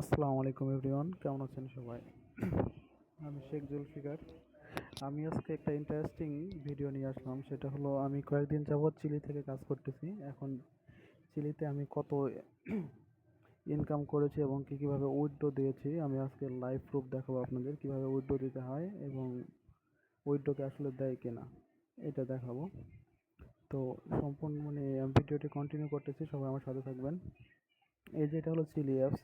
আসসালামু আলাইকুম এভরিওয়ান, কেমন আছেন সবাই? আমি শেখ জুলফিকার। আমি আজকে একটা ইন্টারেস্টিং ভিডিও নিয়ে আসলাম, সেটা হলো আমি কয়েকদিন যাবৎ চিলি থেকে কাজ করতেছি। এখন চিলিতে আমি কত ইনকাম করেছি এবং কী কীভাবে উইথড্র দিয়েছি, আমি আজকে লাইভ প্রুফ দেখাবো আপনাদের কীভাবে উইথড্র দিতে হয় এবং উইথড্রকে আসলে দেয় কিনা, এটা দেখাবো। তো সম্পূর্ণ মানে ভিডিওটি কন্টিনিউ করতেছি, সবাই আমার সাথে থাকবেন। এই যে এটা হলো চিলি অ্যাপস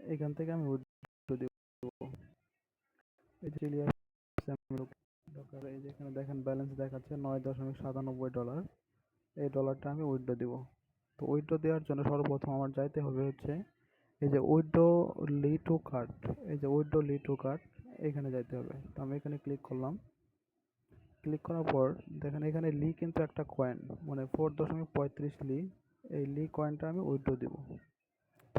এখান থেকে আমি দিব। এই যে যে এখানে দেখেন ব্যালেন্স দেখাচ্ছে নয় দশমিক সাতানব্বই ডলার এই ডলারটা আমি উইথড্র দিব। তো উইথড্র দেওয়ার জন্য সর্বপ্রথম আমার যাইতে হবে হচ্ছে এই যে উইথড্র লি টু কার্ড এই যে উইথড্র লি টু কার্ড এখানে যাইতে হবে। তো আমি এখানে ক্লিক করলাম। ক্লিক করার পর দেখেন এখানে লি কিন্তু একটা কয়েন মানে ফোর দশমিক পঁয়ত্রিশ লি এই লি কয়েনটা আমি উইথড্র দিব।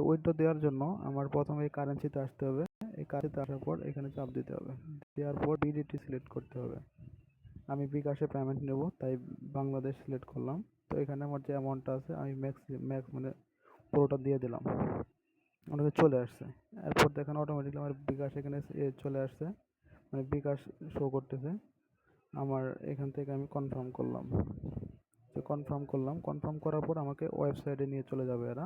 তো উইথড্র দেওয়ার জন্য আমার প্রথমে এই কারেন্সিতে আসতে হবে। এই কারেন্সিতে আসার পর এখানে চাপ দিতে হবে। দেওয়ার পর বিডিটি সিলেক্ট করতে হবে। আমি বিকাশে পেমেন্ট নেব, তাই বাংলাদেশ সিলেক্ট করলাম। তো এখানে আমার যে অ্যামাউন্টটা আছে, আমি ম্যাক্স ম্যাক্স মানে পুরোটা দিয়ে দিলাম। আমাকে চলে আসছে। এরপর দেখেন অটোমেটিকলি আমার বিকাশ এখানে চলে আসছে। মানে বিকাশ শো করতেছে। আমার এখান থেকে আমি কনফার্ম করলাম। তো কনফার্ম করলাম। কনফার্ম করার পর আমাকে ওয়েবসাইটে নিয়ে চলে যাবে এরা।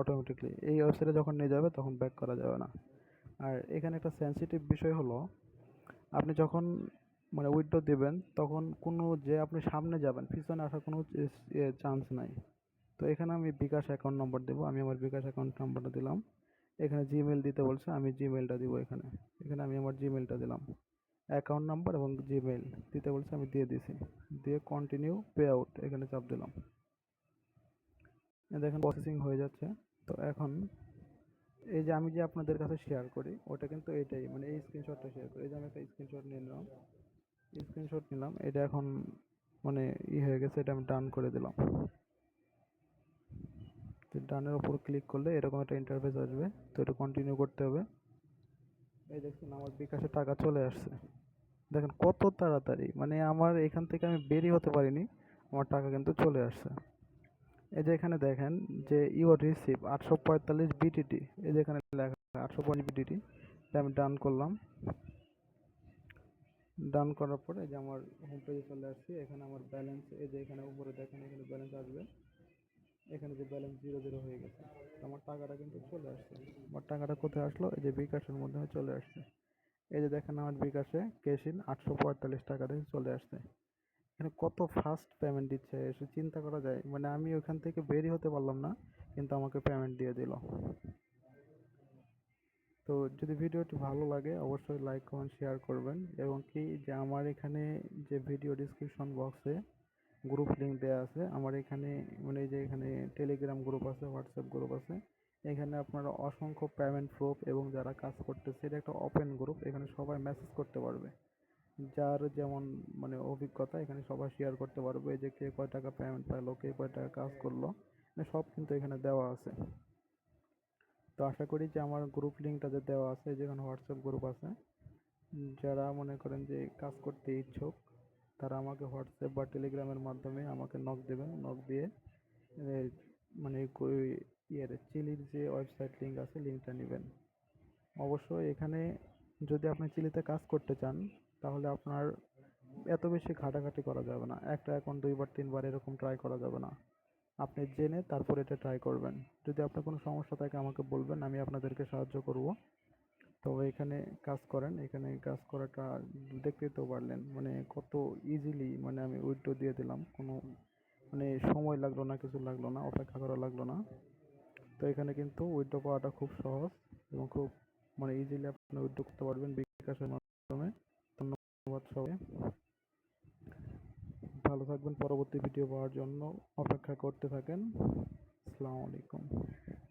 অটোমেটিকলি এই ওয়েবসাইটে যখন নিয়ে যাবে, তখন ব্যাক করা যাবে না। আর এখানে একটা সেন্সিটিভ বিষয় হলো, আপনি যখন মানে উইথড্র দেবেন, তখন কোনো যে আপনি সামনে যাবেন, পিছনে আসার কোনো চান্স নাই। তো এখানে আমি বিকাশ অ্যাকাউন্ট নম্বর দেবো, আমি আমার বিকাশ অ্যাকাউন্ট নাম্বারটা দিলাম। এখানে জিমেল দিতে বলছে, আমি জিমেলটা দিব এখানে। এখানে আমি আমার জিমেলটা দিলাম। অ্যাকাউন্ট নাম্বার এবং জিমেল দিতে বলছে, আমি দিয়ে দিছি দিয়ে কন্টিনিউ পে আউট এখানে চাপ দিলাম। দেখেন প্রসেসিং হয়ে যাচ্ছে। তো এখন এই যে আমি যে আপনাদের কাছে শেয়ার করি, ওটা কিন্তু এটাই মানে এই স্ক্রিনশটটা শেয়ার করি। এই যে আমি একটা স্ক্রিনশট নিলাম। স্ক্রিনশট নিলাম, এটা এখন মানে ই হয়ে গেছে, এটা আমি ডান করে দিলাম। তো ডানের ওপর ক্লিক করলে এরকম একটা ইন্টারফেস আসবে, তো এটা কন্টিনিউ করতে হবে। এই দেখছেন আমার বিকাশে টাকা চলে আসছে। দেখেন কত তাড়াতাড়ি মানে আমার এখান থেকে আমি বেরিয়ে হতে পারিনি, আমার টাকা কিন্তু চলে আসছে। এই যে এখানে দেখেন যে ইউর রিসিভ আটশো পঁয়তাল্লিশ বিটিটি এই যে এখানে লেখা আটশো পঁয়তাল্লিশ বিটিটি আমি ডান করলাম। ডান করার পরে এই যে আমার হোম পেজে চলে আসছি, এখানে আমার ব্যালেন্স এই যে এখানে উপরে দেখেন এখানে ব্যালেন্স আসবে। এখানে যে ব্যালেন্স জিরো জিরো হয়ে গেছে আমার টাকাটা কিন্তু চলে আসছে। আমার টাকাটা কোথায় আসলো? এই যে বিকাশের মধ্যে চলে আসছে। এই যে দেখেন আমার বিকাশে ক্যাশ আটশো পঁয়তাল্লিশ টাকা থেকে চলে আসছে। এখানে কত ফাস্ট পেমেন্ট দিচ্ছে এসে চিন্তা করা যায়। মানে আমি ওখান থেকে বেরই হতে পারলাম না, কিন্তু আমাকে পেমেন্ট দিয়ে দিল। তো যদি ভিডিওটি ভালো লাগে, অবশ্যই লাইক কমেন্ট শেয়ার করবেন। এবং কি, যে আমার এখানে যে ভিডিও ডিসক্রিপশন বক্সে গ্রুপ লিঙ্ক দেওয়া আছে, আমার এখানে মানে যে এখানে টেলিগ্রাম গ্রুপ আছে হোয়াটসঅ্যাপ গ্রুপ আছে, এখানে আপনারা অসংখ্য পেমেন্ট প্রুফ এবং যারা কাজ করতেছে, এটা একটা ওপেন গ্রুপ এখানে সবাই মেসেজ করতে পারবে। যার যেমন মানে অভিজ্ঞতা, এখানে সবাই শেয়ার করতে পারবে যে কে কয় টাকা পেমেন্ট পাইলো কে কয় টাকা কাজ করল। মানে সব কিন্তু এখানে দেওয়া আছে। তো আশা করি যে আমার গ্রুপ লিঙ্কটা যে দেওয়া আছে যেখানে হোয়াটসঅ্যাপ গ্রুপ আছে যারা মনে করেন যে কাজ করতে ইচ্ছুক, তারা আমাকে হোয়াটসঅ্যাপ বা টেলিগ্রামের মাধ্যমে আমাকে নক দেবেন নক দিয়ে মানে ইয়ের, চিলির যে ওয়েবসাইট লিঙ্ক আছে লিঙ্কটা নেবেন। অবশ্যই এখানে যদি আপনি চিলিতে কাজ করতে চান তাহলে আপনার এত বেশি ঘাটাঘাটি করা যাবে না। একটা অ্যাকাউন্ট দুইবার, তিনবার এরকম ট্রাই করা যাবে না। আপনি জেনে তারপর এটা ট্রাই করবেন। যদি আপনার কোনো সমস্যা থাকে আমাকে বলবেন, আমি আপনাদেরকে সাহায্য করব। তো এখানে কাজ করেন, এখানে কাজ করাটা দেখতেই তো পারলেন। মানে কত ইজিলি মানে আমি উইথড্র দিয়ে দিলাম। কোনো মানে সময় লাগল না, কিছু লাগল না, অপেক্ষা করা লাগল না। তো এখানে কিন্তু উইথড্র পাওয়াটা খুব সহজ এবং খুব মানে ইজিলি আপনি উইথড্র করতে পারবেন বিকাশের মাধ্যমে। ধন্যবাদ সবাই ভালো থাকবেন পরবর্তী ভিডিও পাওয়ার জন্য অপেক্ষা করতে থাকেন। আসসালামু আলাইকুম।